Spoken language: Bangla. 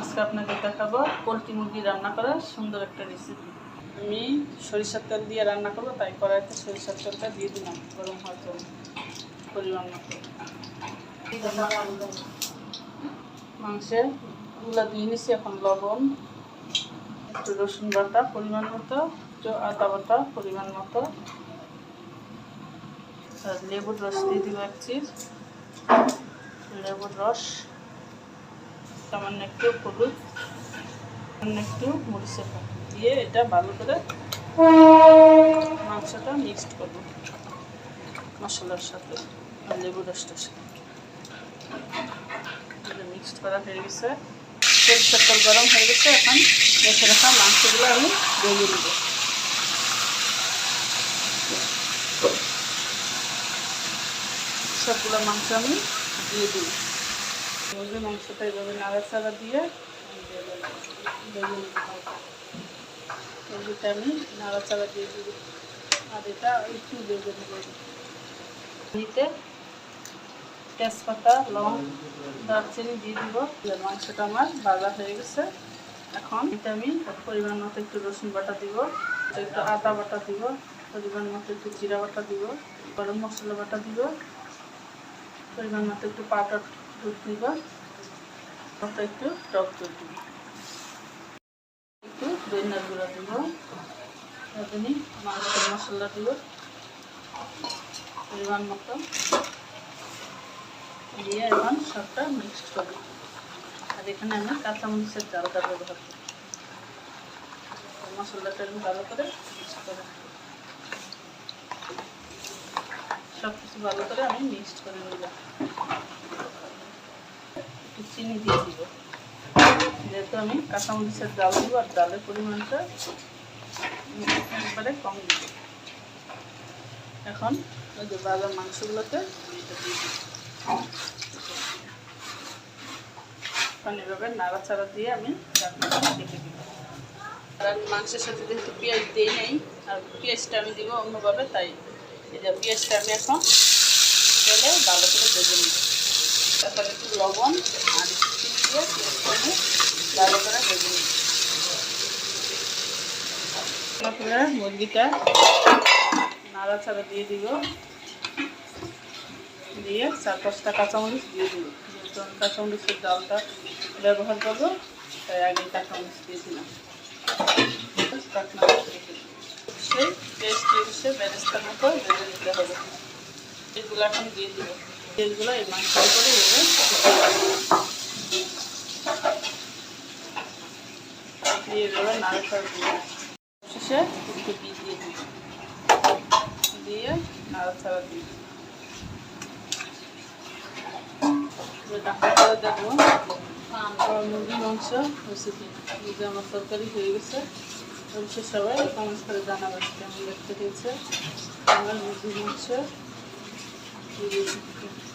আজকে আপনাকে দেখাবো পোলট্রি মুরগি রান্না করার সুন্দর একটা রেসিপি আমি সরিষার তেল দিয়ে রান্না করব, তাই কড়াইতে সরিষার তেলটা দিয়ে দিলাম, গরম হওয়ার জন্য পরিমাণ মতো। মাংসে গুলা দিয়ে নিছি এখন লবণ, একটু রসুন বাটা পরিমাণ মতো আদা বাটা পরিমাণ মতো লেবুর রস দিয়ে দিব এক চিজ লেবুর রস সামান্য একটু হলুদ, সামান্য একটু মরিচের দিয়ে এটা ভালো করে মাংসটা মিক্সড করব মশলার সাথে লেবুর রসটার সাথে। মিক্সড করা হয়ে গেছে। তেল গরম হয়ে গেছে, এখন রেখে রাখা মাংসগুলো আমি ভেঙে নেব। সবগুলো মাংস আমি দিয়ে দিই মুরগির মাংসটা এইভাবে নাড়াচাড়া দিয়ে মুরগিটা আমি নাড়াচাড়া দিয়ে দিব। আর এটা একটু বেগুন নিতে তেজপাতা, লং, দারচিনি দিয়ে দিব। মাংসটা আমার ভাজা হয়ে গেছে। এখন এটা আমি পরিমাণ মতো একটু রসুন বাটা দিব, একটু আদা বাটা দিব, পরিমাণ মতো একটু জিরা বাটা দিব, গরম মশলা বাটা দিব, পরিমাণ মতো একটু পাউডার দুধ দিব মতো একটু টক দুধ দিব একটু দইনার গুঁড়া দিব আপনি মাংসের মশলা দিব পরিমাণ মতো। দিয়ে এখন সবটা মিক্সড করব আর এখানে আমি কাঁচামরিচের ডালটা ব্যবহার করি। মশলাটা ভালো করে মিক্সড করে সব কিছু ভালো করে আমি মিক্সড করে নিলাম। চিনি দিয়ে দিব। যেহেতু আমি কাঁচামরিচের ডাল দিব আর ডালের পরিমাণটা একবারে কম দিব। এখন ওই যে বাজার এখন এভাবে নাড়াচাড়া দিয়ে আমি ঢেকে দিব। মাংসের সাথে যেহেতু পেঁয়াজ দিই নেই, আর পেঁয়াজটা আমি দিব অন্যভাবে, তাই এই যে পেঁয়াজটা আমি এখন তেলে ভালো করে ভেজে নিব। তারপরে একটু লবণ আর দিয়ে ভালো করে ভেজে তারপরে মুরগিটা নাড়াচাড়া দিয়ে দিব দিয়ে চার পাঁচটা কাঁচামরিচ দিয়ে দিব যেহেতু কাঁচামরিচের ডালটা ব্যবহার করব, তাই আগে কাঁচামরিচ দিয়ে দিলাম। সেই পেস্ট এসে বেরেস্তার মতো ভেজে নিতে হবে। এগুলো এখন দিয়ে দিব। এগুলো এই মাংসের করে দিয়ে এভাবে নাড়াচাড়া দিয়ে দিব। দিয়ে আমার তরকারি হয়ে গেছে। সবাই কমেন্ট করে জানাবেন কেমন দেখতে হয়েছে। আমার মুরগি মাংস Thank you.